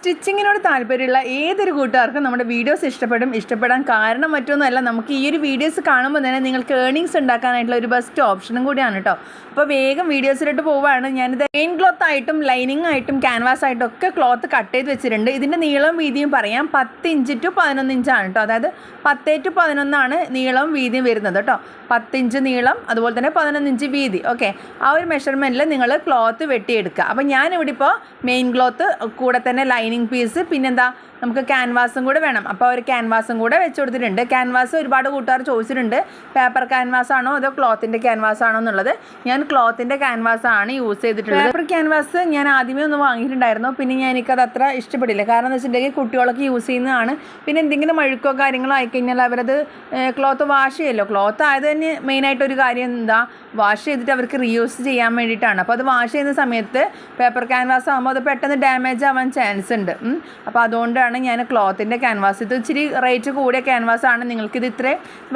സ്റ്റിച്ചിങ്ങിനോട് താല്പര്യമുള്ള ഏതൊരു കൂട്ടുകാർക്കും നമ്മുടെ വീഡിയോസ് ഇഷ്ടപ്പെടും ഇഷ്ടപ്പെടാൻ കാരണം മറ്റൊന്നുമല്ല. നമുക്ക് ഈ ഒരു വീഡിയോസ് കാണുമ്പോൾ തന്നെ നിങ്ങൾക്ക് ഏണിങ്സ് ഉണ്ടാക്കാനായിട്ടുള്ള ഒരു ബെസ്റ്റ് ഓപ്ഷനും കൂടിയാണ് കേട്ടോ. അപ്പോൾ വേഗം വീഡിയോസിലോട്ട് പോവുകയാണ്. ഞാനിത് മെയിൻ ക്ലോത്ത് ആയിട്ടും ലൈനിങ് ആയിട്ടും ക്യാൻവാസ് ആയിട്ടും ഒക്കെ ക്ലോത്ത് കട്ട് ചെയ്ത് വെച്ചിട്ടുണ്ട്. ഇതിന്റെ നീളവും വീതിയും പറയാം. പത്ത് ഇഞ്ച് ടു പതിനൊന്ന് ഇഞ്ചാണ് കേട്ടോ. അതായത് പത്തേ ടു പതിനൊന്നാണ് നീളവും വീതിയും വരുന്നത് കേട്ടോ. പത്ത് ഇഞ്ച് നീളം അതുപോലെ തന്നെ പതിനൊന്ന് ഇഞ്ച് വീതി. ഓക്കെ ആ ഒരു മെഷർമെന്റിൽ നിങ്ങൾ ക്ലോത്ത് വെട്ടിയെടുക്കുക. അപ്പോൾ ഞാനിവിടെ ഇപ്പോൾ മെയിൻ ക്ലോത്ത് കൂടെ തന്നെ ലൈനിങ് പീസ് പിന്നെന്താ നമുക്ക് ക്യാൻവാസും കൂടെ വേണം. അപ്പോൾ ഒരു ക്യാൻവാസും കൂടെ വെച്ച് കൊടുത്തിട്ടുണ്ട്. ക്യാൻവാസ് ഒരുപാട് കൂട്ടുകാർ ചോദിച്ചിട്ടുണ്ട്. പേപ്പർ ക്യാൻവാസ് ആണോ അതോ ക്ലോത്തിന്റെ ക്യാൻവാസ് ആണോ എന്നുള്ളത്. ഞാൻ ക്ലോത്തിന്റെ ക്യാൻവാസ് ആണ് യൂസ് ചെയ്തിട്ടുള്ളത്. പേപ്പർ ക്യാൻവാസ് ഞാൻ ആദ്യമേ ഒന്ന് വാങ്ങിയിട്ടുണ്ടായിരുന്നു. പിന്നെ ഞാൻ എനിക്കത് അത്ര ഇഷ്ടപ്പെടില്ല. കാരണം എന്ന് വെച്ചിട്ടുണ്ടെങ്കിൽ കുട്ടികളൊക്കെ യൂസ് ചെയ്യുന്നതാണ്. പിന്നെ എന്തെങ്കിലും അഴുക്കോ കാര്യങ്ങളോ ആയിക്കഴിഞ്ഞാൽ അവരത് ക്ലോത്ത് വാഷ് ചെയ്യല്ലോ. ക്ലോത്ത് ആയത് തന്നെ മെയിനായിട്ട് ഒരു കാര്യം എന്താ വാഷ് ചെയ്തിട്ട് അവർക്ക് റീയൂസ് ചെയ്യാൻ വേണ്ടിയിട്ടാണ്. അപ്പോൾ അത് വാഷ് ചെയ്യുന്ന സമയത്ത് പേപ്പർ ക്യാൻവാസ് ആകുമ്പോൾ അത് പെട്ടെന്ന് ഡാമേജ് ആവാൻ ചാൻസ് ഉണ്ട്. ഉം. അപ്പോൾ അതുകൊണ്ടാണ് ഞാൻ ക്ലോത്തിന്റെ ക്യാൻവാസ് ഇത് ഇച്ചിരി റേറ്റ് കൂടിയ ക്യാൻവാസ് ആണ് നിങ്ങൾക്കിത് ഇത്ര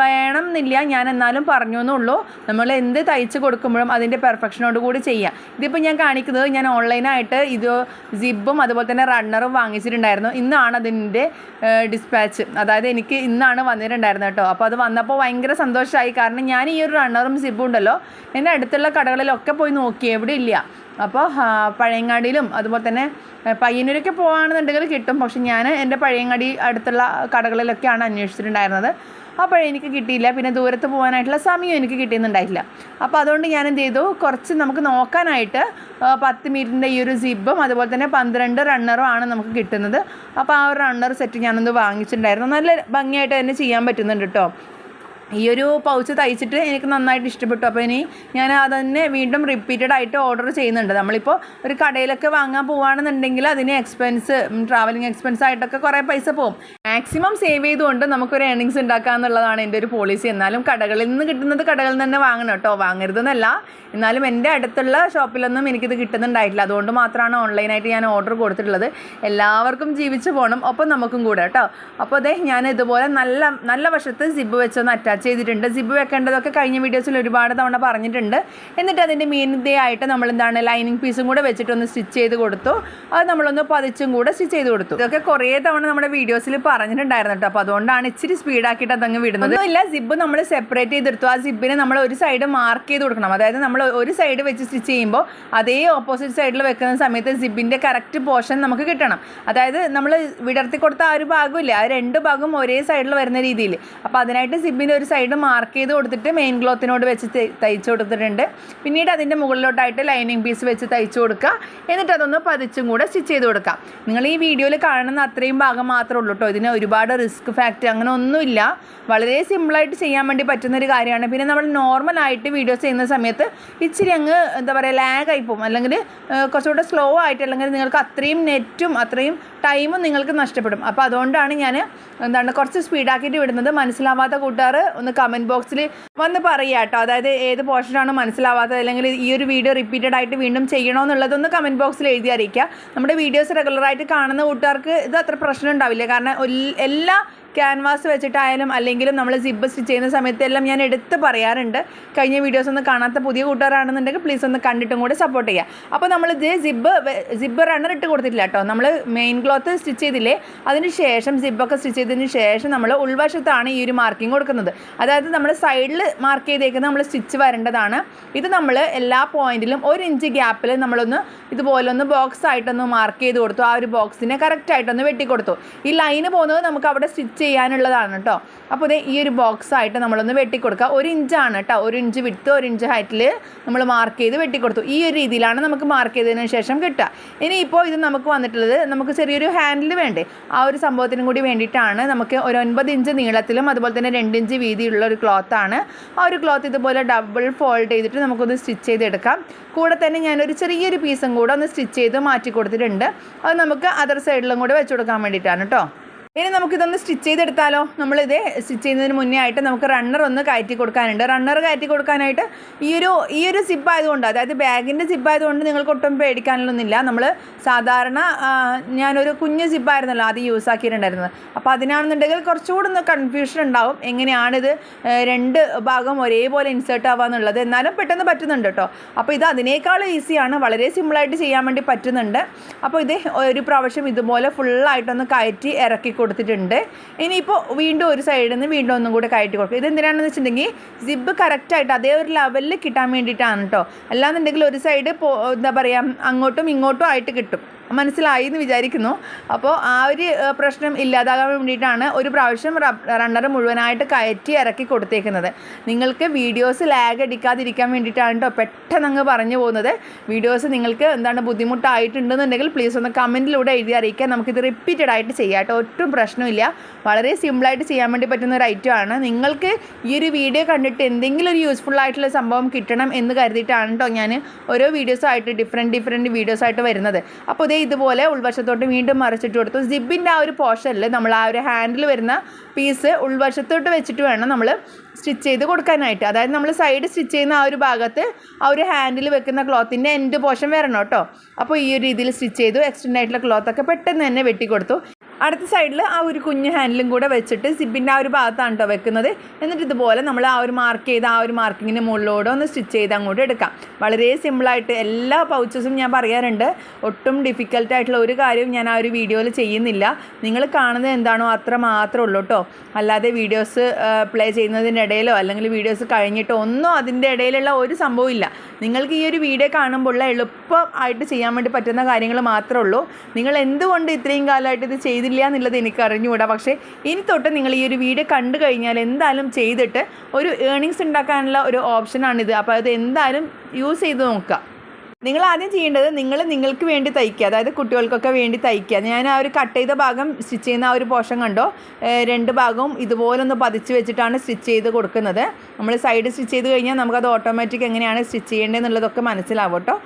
വേണം എന്നില്ല ഞാൻ എന്നാലും പറഞ്ഞു എന്നുള്ളൂ നമ്മൾ എന്ത് തയ്ച്ച് കൊടുക്കുമ്പോഴും അതിന്റെ പെർഫെക്ഷനോട് കൂടി ചെയ്യാം. ഇതിപ്പോൾ ഞാൻ കാണിക്കുന്നത് ഞാൻ ഓൺലൈനായിട്ട് ഇത് സിബും അതുപോലെ തന്നെ റണ്ണറും വാങ്ങിച്ചിട്ടുണ്ടായിരുന്നു. ഇന്നാണ് അതിന്റെ ഡിസ്പാച്ച് അതായത് എനിക്ക് ഇന്നാണ് വന്നിട്ടുണ്ടായിരുന്നത് കേട്ടോ. അപ്പോൾ അത് വന്നപ്പോൾ ഭയങ്കര സന്തോഷമായി കാരണം ഞാൻ ഈ ഒരു റണ്ണറും സിബും ഉണ്ടല്ലോ. എന്റെ അടുത്തുള്ള കടകളിലൊക്കെ പോയി നോക്കി. എവിടെ ഇല്ല അപ്പോൾ പഴയങ്ങാടിയിലും അതുപോലെ തന്നെ പയ്യന്നൂരൊക്കെ പോകുകയാണെന്നുണ്ടെങ്കിൽ കിട്ടും. പക്ഷെ ഞാൻ എന്റെ പഴയങ്ങാടി അടുത്തുള്ള കടകളിലൊക്കെയാണ് അന്വേഷിച്ചിട്ടുണ്ടായിരുന്നത്. അപ്പോൾ എനിക്ക് കിട്ടിയില്ല. പിന്നെ ദൂരത്ത് പോകാനായിട്ടുള്ള സമയം എനിക്ക് കിട്ടിയെന്നുണ്ടായില്ല അപ്പോൾ അതുകൊണ്ട് ഞാൻ എന്ത് ചെയ്തു? കുറച്ച് നമുക്ക് നോക്കാനായിട്ട് പത്ത് മീറ്ററിന്റെ ഈ ഒരു സിബും അതുപോലെ തന്നെ പന്ത്രണ്ട് റണ്ണറും ആണ് നമുക്ക് കിട്ടുന്നത്. അപ്പോൾ ആ ഒരു റണ്ണർ സെറ്റ് ഞാനൊന്ന് വാങ്ങിച്ചിട്ടുണ്ടായിരുന്നു. നല്ല ഭംഗിയായിട്ട് തന്നെ ചെയ്യാൻ പറ്റുന്നുണ്ട് കേട്ടോ. ഈ ഒരു പൗച്ച് തയ്ച്ചിട്ട് എനിക്ക് നന്നായിട്ട് ഇഷ്ടപ്പെട്ടു. അപ്പോൾ ഇനി ഞാൻ അതന്നെ വീണ്ടും റിപ്പീറ്റഡ് ആയിട്ട് ഓർഡർ ചെയ്യുന്നുണ്ട്. നമ്മളിപ്പോൾ ഒരു കടയിലൊക്കെ വാങ്ങാൻ പോവുകയാണെന്നുണ്ടെങ്കിൽ അതിന് എക്സ്പെൻസ് ട്രാവലിംഗ് എക്സ്പെൻസ് ആയിട്ടൊക്കെ കുറേ പൈസ പോകും. മാക്സിമം സേവ് ചെയ്തുകൊണ്ട് നമുക്കൊരു ഏണിങ്സ് ഉണ്ടാക്കുക എന്നുള്ളതാണ് എന്റെ ഒരു പോളിസി എന്നാലും കടകളിൽ നിന്ന് കിട്ടുന്നത് കടകളിൽ നിന്ന് തന്നെ വാങ്ങണം കേട്ടോ. വാങ്ങരുതെന്നല്ല. എന്നാലും എന്റെ അടുത്തുള്ള ഷോപ്പിലൊന്നും എനിക്കിത് കിട്ടുന്നുണ്ടായിട്ടില്ല. അതുകൊണ്ട് മാത്രമാണ് ഓൺലൈനായിട്ട് ഞാൻ ഓർഡർ കൊടുത്തിട്ടുള്ളത്. എല്ലാവർക്കും ജീവിച്ച് പോകണം ഒപ്പം നമുക്കും കൂടെ കേട്ടോ. അപ്പോൾ അതെ ഞാൻ ഇതുപോലെ നല്ല നല്ല വശത്ത് സിബ് വെച്ചൊന്ന് അറ്റാച്ച് ചെയ്തിട്ടുണ്ട്. സിബ് വെക്കേണ്ടതൊക്കെ കഴിഞ്ഞ വീഡിയോസിൽ ഒരുപാട് തവണ പറഞ്ഞിട്ടുണ്ട്. എന്നിട്ട് അതിന്റെ മീനിതയായിട്ട് നമ്മൾ എന്താണ് ലൈനിങ് പീസും കൂടെ വെച്ചിട്ടൊന്ന് സ്റ്റിച്ച് ചെയ്ത് കൊടുത്തു. അത് നമ്മളൊന്ന് പതിച്ചും കൂടെ സ്റ്റിച്ച് ചെയ്ത് കൊടുത്തു. ഇതൊക്കെ കുറേ തവണ നമ്മുടെ വീഡിയോസിൽ പറഞ്ഞിട്ടുണ്ടായിരുന്നു കേട്ടോ. അപ്പോൾ അതുകൊണ്ടാണ് ഇച്ചിരി സ്പീഡാക്കിയിട്ട് അതങ്ങ് വിടുന്നത്. ഇല്ല സിബ് നമ്മൾ സെപ്പറേറ്റ് ചെയ്തെടുത്തു. ആ സിബിനെ നമ്മൾ ഒരു സൈഡ് മാർക്ക് ചെയ്ത് കൊടുക്കണം. അതായത് നമ്മൾ ഒരു സൈഡ് വെച്ച് സ്റ്റിച്ച് ചെയ്യുമ്പോൾ അതേ ഓപ്പോസിറ്റ് സൈഡിൽ വെക്കുന്ന സമയത്ത് സിബിന്റെ കറക്റ്റ് പോർഷൻ നമുക്ക് കിട്ടണം. അതായത് നമ്മൾ വിടർത്തി കൊടുത്ത ആ ഒരു ഭാഗമില്ല ആ രണ്ട് ഭാഗം ഒരേ സൈഡിൽ വരുന്ന രീതിയിൽ അപ്പോൾ അതിനായിട്ട് സിബിന്റെ ഒരു സൈഡ് മാർക്ക് ചെയ്ത് കൊടുത്തിട്ട് മെയിൻ ക്ലോത്തിനോട് വെച്ച് തയ്ച്ചു കൊടുത്തിട്ടുണ്ട്. പിന്നീട് അതിന്റെ മുകളിലോട്ടായിട്ട് ലൈനിങ് പീസ് വെച്ച് തയ്ച്ച് കൊടുക്കുക. എന്നിട്ട് അതൊന്ന് പതിച്ചും കൂടെ സ്റ്റിച്ച് ചെയ്ത് കൊടുക്കുക. നിങ്ങൾ ഈ വീഡിയോയിൽ കാണുന്ന അത്രയും ഭാഗം മാത്രമേ ഉള്ളൂ കേട്ടോ ഇതിന് ഒരുപാട് റിസ്ക് ഫാക്റ്റ് അങ്ങനെ ഒന്നുമില്ല. വളരെ സിമ്പിളായിട്ട് ചെയ്യാൻ വേണ്ടി പറ്റുന്ന ഒരു കാര്യമാണ്. പിന്നെ നമ്മൾ നോർമൽ ആയിട്ട് വീഡിയോസ് ചെയ്യുന്ന സമയത്ത് ഇച്ചിരി അങ്ങ് എന്താ പറയുക ലാഗായി പോകും. അല്ലെങ്കിൽ കുറച്ചുകൂടെ സ്ലോ ആയിട്ട് അല്ലെങ്കിൽ നിങ്ങൾക്ക് അത്രയും നെറ്റും അത്രയും ടൈമും നിങ്ങൾക്ക് നഷ്ടപ്പെടും. അപ്പോൾ അതുകൊണ്ടാണ് ഞാൻ എന്താണ് കുറച്ച് സ്പീഡാക്കിയിട്ട് വിടുന്നത്. മനസ്സിലാവാത്ത കൂട്ടുകാർ ഒന്ന് കമന്റ് ബോക്സിൽ വന്ന് പറയുക കേട്ടോ അതായത് ഏത് പോർഷനാണ് മനസ്സിലാവാത്തത്? അല്ലെങ്കിൽ ഈ ഒരു വീഡിയോ റിപ്പീറ്റഡ് ആയിട്ട് വീണ്ടും ചെയ്യണമെന്നുള്ളതൊന്ന് കമന്റ് ബോക്സിൽ എഴുതി അറിയിക്കുക. നമ്മുടെ വീഡിയോസ് റെഗുലറായിട്ട് കാണുന്ന കൂട്ടുകാർക്ക് ഇത് അത്ര പ്രശ്നം ഉണ്ടാവില്ല. കാരണം എല്ലാ ക്യാൻവാസ് വെച്ചിട്ടായാലും അല്ലെങ്കിലും നമ്മൾ സിബ് സ്റ്റിച്ച് ചെയ്യുന്ന സമയത്തെല്ലാം ഞാൻ എടുത്ത് പറയാറുണ്ട്. കഴിഞ്ഞ വീഡിയോസ് ഒന്നും കാണാത്ത പുതിയ കൂട്ടുകാരാണെന്നുണ്ടെങ്കിൽ പ്ലീസ് ഒന്ന് കണ്ടിട്ടും കൂടെ സപ്പോർട്ട് ചെയ്യുക അപ്പോൾ നമ്മളിത് സിബ് സിബ് റണ്ണർ ഇട്ട് കൊടുത്തിട്ടില്ല കേട്ടോ നമ്മൾ മെയിൻ ക്ലോത്ത് സ്റ്റിച്ച് ചെയ്തില്ലേ അതിന് ശേഷം സിബൊക്കെ സ്റ്റിച്ച് ചെയ്തതിന് ശേഷം നമ്മൾ ഉൾവശത്താണ് ഈ ഒരു മാർക്കിംഗ് കൊടുക്കുന്നത്. അതായത് നമ്മൾ സൈഡിൽ മാർക്ക് ചെയ്തേക്കുന്നത് നമ്മൾ സ്റ്റിച്ച് വരേണ്ടതാണ്. ഇത് നമ്മൾ എല്ലാ പോയിന്റിലും ഒരു ഇഞ്ച് ഗ്യാപ്പിൽ നമ്മളൊന്ന് ഇതുപോലെ ഒന്ന് ബോക്സ് ആയിട്ടൊന്ന് മാർക്ക് ചെയ്ത് കൊടുത്തു. ആ ഒരു ബോക്സിനെ കറക്റ്റായിട്ടൊന്ന് വെട്ടിക്കൊടുത്തു. ഈ ലൈന് പോകുന്നത് നമുക്ക് അവിടെ സ്റ്റിച്ച് ചെയ്യാനുള്ളതാണ് കേട്ടോ അപ്പോൾ ഇതേ ഈ ഒരു ബോക്സ് ആയിട്ട് നമ്മളൊന്ന് വെട്ടിക്കൊടുക്കുക ഒരു ഇഞ്ചാണ് കേട്ടോ ഒരു ഇഞ്ച് വിട്ട് ഒരു ഇഞ്ച് ഹൈറ്റിൽ നമ്മൾ മാർക്ക് ചെയ്ത് വെട്ടിക്കൊടുത്തു. ഈ ഒരു രീതിയിലാണ് നമുക്ക് മാർക്ക് ചെയ്തതിന് ശേഷം കിട്ടുക. ഇനിയിപ്പോൾ ഇത് നമുക്ക് വന്നിട്ടുള്ളത് നമുക്ക് ചെറിയൊരു ഹാൻഡിൽ വേണ്ടേ. ആ ഒരു സംഭവത്തിനും കൂടി വേണ്ടിയിട്ടാണ് നമുക്ക് ഒരു ഒൻപത് ഇഞ്ച് നീളത്തിലും അതുപോലെ തന്നെ രണ്ട് ഇഞ്ച് വീതിയുള്ള ഒരു ക്ലോത്താണ് ആ ഒരു ക്ലോത്ത് ഇതുപോലെ ഡബിൾ ഫോൾഡ് ചെയ്തിട്ട് നമുക്കൊന്ന് സ്റ്റിച്ച് ചെയ്തെടുക്കാം. കൂടെ തന്നെ ഞാനൊരു ചെറിയൊരു പീസും കൂടെ ഒന്ന് സ്റ്റിച്ച് ചെയ്ത് മാറ്റി കൊടുത്തിട്ടുണ്ട് അത് നമുക്ക് അതർ സൈഡിലും കൂടെ വെച്ച് കൊടുക്കാൻ വേണ്ടിയിട്ടാണ് കേട്ടോ ഇനി നമുക്കിതൊന്ന് സ്റ്റിച്ച് ചെയ്തെടുത്താലോ? നമ്മളിത് സ്റ്റിച്ച് ചെയ്യുന്നതിന് മുന്നേ ആയിട്ട് നമുക്ക് റണ്ണർ ഒന്ന് കയറ്റി കൊടുക്കാനുണ്ട്. റണ്ണർ കയറ്റി കൊടുക്കാനായിട്ട് ഈ ഒരു ഈ ഒരു സിപ്പ് ആയതുകൊണ്ട് അതായത് ബാഗിന്റെ സിപ്പ് ആയതുകൊണ്ട് നിങ്ങൾക്ക് ഒട്ടും പേടിക്കാനൊന്നുമില്ല നമ്മൾ സാധാരണ ഞാനൊരു കുഞ്ഞ് സിപ്പായിരുന്നല്ലോ അത് യൂസ് ആക്കിയിട്ടുണ്ടായിരുന്നത്. അപ്പോൾ അതിനാണെന്നുണ്ടെങ്കിൽ കുറച്ചുകൂടി ഒന്ന് കൺഫ്യൂഷൻ ഉണ്ടാവും. എങ്ങനെയാണിത് രണ്ട് ഭാഗം ഒരേപോലെ ഇൻസേർട്ട് ആവാന്നുള്ളത് എന്നാലും പെട്ടെന്ന് പറ്റുന്നുണ്ട് കേട്ടോ. അപ്പോൾ ഇത് അതിനേക്കാൾ ഈസിയാണ് വളരെ സിമ്പിളായിട്ട് ചെയ്യാൻ വേണ്ടി പറ്റുന്നുണ്ട്. അപ്പോൾ ഇത് ഒരു പ്രാവശ്യം ഇതുപോലെ ഫുള്ളായിട്ടൊന്ന് കയറ്റി ഇറക്കി കൊടുത്തിട്ടുണ്ട്. ഇനിയിപ്പോൾ വീണ്ടും ഒരു സൈഡിൽ നിന്ന് വീണ്ടും ഒന്നും കൂടെ കയറ്റി കൊടുക്കും. ഇതെന്തിനാണെന്ന് വെച്ചിട്ടുണ്ടെങ്കിൽ സിബ് കറക്റ്റായിട്ട് അതേ ഒരു ലെവലിൽ കിട്ടാൻ വേണ്ടിയിട്ടാണ് കേട്ടോ അല്ലാന്നുണ്ടെങ്കിൽ ഒരു സൈഡ് എന്താ പറയുക അങ്ങോട്ടും ഇങ്ങോട്ടും ആയിട്ട് കിട്ടും. മനസ്സിലായി എന്ന് വിചാരിക്കുന്നു. അപ്പോൾ ആ ഒരു പ്രശ്നം ഇല്ലാതാകാൻ വേണ്ടിയിട്ടാണ് ഒരു പ്രാവശ്യം റണ്ണർ മുഴുവനായിട്ട് കയറ്റി ഇറക്കി കൊടുത്തേക്കുന്നത്. നിങ്ങൾക്ക് വീഡിയോസ് ലാഗ് അടിക്കാതിരിക്കാൻ വേണ്ടിയിട്ടാണ് കേട്ടോ പെട്ടെന്ന് അങ്ങ് പറഞ്ഞു പോകുന്നത്. വീഡിയോസ് നിങ്ങൾക്ക് എന്താണ് ബുദ്ധിമുട്ടായിട്ടുണ്ടെന്നുണ്ടെങ്കിൽ പ്ലീസ് ഒന്ന് കമന്റിലൂടെ എഴുതി അറിയിക്കാൻ നമുക്കിത് റിപ്പീറ്റഡ് ആയിട്ട് ചെയ്യാം കേട്ടോ ഒട്ടും പ്രശ്നമില്ല. വളരെ സിമ്പിളായിട്ട് ചെയ്യാൻ വേണ്ടി പറ്റുന്ന ഒരു ഐറ്റം ആണ്. നിങ്ങൾക്ക് ഈ ഒരു വീഡിയോ കണ്ടിട്ട് എന്തെങ്കിലും ഒരു യൂസ്ഫുൾ ആയിട്ടുള്ള സംഭവം കിട്ടണം എന്ന് കരുതിയിട്ടാണ് കേട്ടോ ഞാൻ ഓരോ വീഡിയോസായിട്ട് ഡിഫറെന്റ് ഡിഫറെന്റ് വീഡിയോസായിട്ട് വരുന്നത്. അപ്പോൾ ഇതേ ഇതുപോലെ ഉൾവശത്തോട്ട് വീണ്ടും മറിച്ചിട്ട് കൊടുത്തു. സിബിന്റെ ആ ഒരു പോർഷനിൽ നമ്മൾ ആ ഒരു ഹാൻഡിൽ വരുന്ന പീസ് ഉൾവശത്തോട്ട് വെച്ചിട്ട് വേണം നമ്മൾ സ്റ്റിച്ച് ചെയ്ത് കൊടുക്കാനായിട്ട്. അതായത് നമ്മൾ സൈഡ് സ്റ്റിച്ച് ചെയ്യുന്ന ആ ഒരു ഭാഗത്ത് ആ ഒരു ഹാൻഡിൽ വെക്കുന്ന ക്ലോത്തിന്റെ എൻഡ് പോർഷൻ വരണം കേട്ടോ. അപ്പോൾ ഈ ഒരു രീതിയിൽ സ്റ്റിച്ച് ചെയ്തു എക്സ്റ്റൻഡ് ആയിട്ടുള്ള ക്ലോത്തൊക്കെ പെട്ടെന്ന് തന്നെ വെട്ടിക്കൊടുത്തു അടുത്ത സൈഡിൽ ആ ഒരു കുഞ്ഞ് ഹാൻഡിലും കൂടെ വെച്ചിട്ട് സിബിന്റെ ആ ഒരു ഭാഗത്താണ് കേട്ടോ വെക്കുന്നത്. എന്നിട്ട് ഇതുപോലെ നമ്മൾ ആ ഒരു മാർക്ക് ചെയ്ത് ആ ഒരു മാർക്കിങ്ങിന് മുകളിലൂടെ ഒന്ന് സ്റ്റിച്ച് ചെയ്ത് അങ്ങോട്ട് എടുക്കാം. വളരെ സിമ്പിളായിട്ട് എല്ലാ പൗച്ചസും ഞാൻ പറയാറുണ്ട്. ഒട്ടും ഡിഫിക്കൽട്ടായിട്ടുള്ള ഒരു കാര്യവും ഞാൻ ആ ഒരു വീഡിയോയിൽ ചെയ്യുന്നില്ല. നിങ്ങൾ കാണുന്നത് എന്താണോ അത്ര മാത്രമേ ഉള്ളൂ കേട്ടോ അല്ലാതെ വീഡിയോസ് പ്ലേ ചെയ്യുന്നതിന്റെ ഇടയിലോ അല്ലെങ്കിൽ വീഡിയോസ് കഴിഞ്ഞിട്ടോ ഒന്നും അതിന്റെ ഇടയിലുള്ള ഒരു സംഭവം ഇല്ല. നിങ്ങൾക്ക് ഈ ഒരു വീഡിയോ കാണുമ്പോഴുള്ള എളുപ്പം ആയിട്ട് ചെയ്യാൻ വേണ്ടി പറ്റുന്ന കാര്യങ്ങൾ മാത്രമേ ഉള്ളൂ. നിങ്ങൾ എന്തുകൊണ്ട് ഇത്രയും കാലമായിട്ട് ഇത് ചെയ്തില്ല എന്നുള്ളത് എനിക്ക് അറിഞ്ഞുകൂടാ പക്ഷേ ഇനി തൊട്ട് നിങ്ങൾ ഈ ഒരു വീഡിയോ കണ്ടു കഴിഞ്ഞാൽ എന്തായാലും ചെയ്തിട്ട് ഒരു ഏണിങ്സ് ഉണ്ടാക്കാനുള്ള ഒരു ഓപ്ഷനാണിത്. അപ്പോൾ അത് എന്തായാലും യൂസ് ചെയ്ത് നോക്കുക. നിങ്ങൾ ആദ്യം ചെയ്യേണ്ടത് നിങ്ങൾ നിങ്ങൾക്ക് വേണ്ടി തയ്ക്കുക. അതായത് കുട്ടികൾക്കൊക്കെ വേണ്ടി തയ്ക്കുക. ഞാൻ ആ ഒരു കട്ട് ചെയ്ത ഭാഗം സ്റ്റിച്ച് ചെയ്യുന്ന ആ ഒരു പോർഷൻ കണ്ടോ? രണ്ട് ഭാഗവും ഇതുപോലെ ഒന്ന് പതിച്ച് വെച്ചിട്ടാണ് സ്റ്റിച്ച് ചെയ്ത് കൊടുക്കുന്നത്. നമ്മൾ സൈഡ് സ്റ്റിച്ച് ചെയ്ത് കഴിഞ്ഞാൽ നമുക്കത് ഓട്ടോമാറ്റിക് എങ്ങനെയാണ് സ്റ്റിച്ച് ചെയ്യേണ്ടതെന്നുള്ളതൊക്കെ മനസ്സിലാവും കേട്ടോ.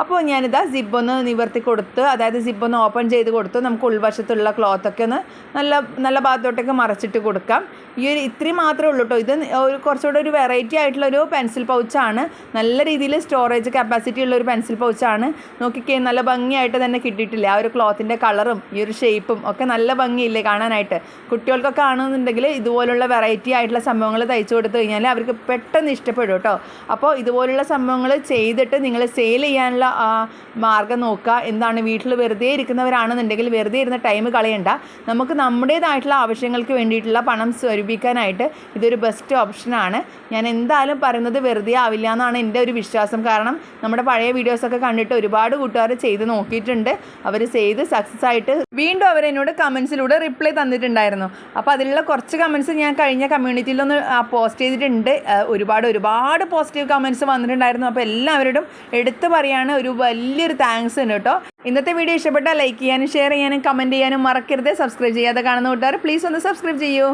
അപ്പോൾ ഞാനിതാ സിബൊന്ന് നിവർത്തി കൊടുത്ത് അതായത് സിബൊന്ന് ഓപ്പൺ ചെയ്ത് കൊടുത്ത് നമുക്ക് ഉൾവശത്തുള്ള ക്ലോത്തൊക്കെ ഒന്ന് നല്ല നല്ല ഭാഗത്തോട്ടൊക്കെ മറച്ചിട്ട് കൊടുക്കാം. ഈ ഒരു ഇത്രയും മാത്രമേ ഉള്ളൂ കേട്ടോ ഇത് ഒരു കുറച്ചുകൂടെ ഒരു വെറൈറ്റി ആയിട്ടുള്ള ഒരു പെൻസിൽ പൗച്ചാണ് നല്ല രീതിയിൽ സ്റ്റോറേജ് കപ്പാസിറ്റി ഉള്ള ഒരു പെൻസിൽ പൗച്ചാണ് നോക്കിക്കേ നല്ല ഭംഗിയായിട്ട് തന്നെ കിട്ടിയിട്ടില്ല? ആ ഒരു ക്ലോത്തിന്റെ കളറും ഈ ഒരു ഷേപ്പും ഒക്കെ നല്ല ഭംഗിയില്ലേ കാണാനായിട്ട്? കുട്ടികൾക്കൊക്കെ ആണെന്നുണ്ടെങ്കിൽ ഇതുപോലുള്ള വെറൈറ്റി ആയിട്ടുള്ള സംഭവങ്ങൾ തയ്ച്ചു കൊടുത്തു കഴിഞ്ഞാൽ അവർക്ക് പെട്ടെന്ന് ഇഷ്ടപ്പെടും കേട്ടോ അപ്പോൾ ഇതുപോലുള്ള സംഭവങ്ങൾ ചെയ്തിട്ട് നിങ്ങൾ സെയിൽ ചെയ്യാനുള്ള ആ മാർഗം നോക്കുക. എന്താണ് വീട്ടിൽ വെറുതെ ഇരിക്കുന്നവരാണെന്നുണ്ടെങ്കിൽ വെറുതെ ഇരുന്ന ടൈം കളയണ്ട. നമുക്ക് നമ്മുടേതായിട്ടുള്ള ആവശ്യങ്ങൾക്ക് വേണ്ടിയിട്ടുള്ള പണം സ്വരൂപിക്കാനായിട്ട് ഇതൊരു ബെസ്റ്റ് ഓപ്ഷനാണ് ഞാൻ എന്തായാലും പറയുന്നത് വെറുതെ ആവില്ല എന്നാണ് എന്റെ ഒരു വിശ്വാസം. കാരണം നമ്മുടെ പഴയ വീഡിയോസൊക്കെ കണ്ടിട്ട് ഒരുപാട് കൂട്ടുകാർ ചെയ്ത് നോക്കിയിട്ടുണ്ട്. അവർ ചെയ്ത് സക്സസ് ആയിട്ട് വീണ്ടും അവർ എന്നോട് കമൻസിലൂടെ റിപ്ലൈ തന്നിട്ടുണ്ടായിരുന്നു. അപ്പോൾ അതിലുള്ള കുറച്ച് കമൻസ് ഞാൻ കഴിഞ്ഞ കമ്മ്യൂണിറ്റിയിലൊന്ന് പോസ്റ്റ് ചെയ്തിട്ടുണ്ട്. ഒരുപാട് ഒരുപാട് പോസിറ്റീവ് കമൻസ് വന്നിട്ടുണ്ടായിരുന്നു. അപ്പോൾ എല്ലാവരോടും എടുത്തു പറയാണ് ഒരു വലിയൊരു താങ്ക്സ് ഉണ്ട് കേട്ടോ. ഇന്നത്തെ വീഡിയോ ഇഷ്ടപ്പെട്ടാൽ ലൈക്ക് ചെയ്യാനും ഷെയർ ചെയ്യാനും കമന്റ് ചെയ്യാനും മറക്കരുത്. സബ്സ്ക്രൈബ് ചെയ്യാതെ കാണുന്ന കൂട്ടുകാർ പ്ലീസ് ഒന്ന് സബ്സ്ക്രൈബ് ചെയ്യൂ.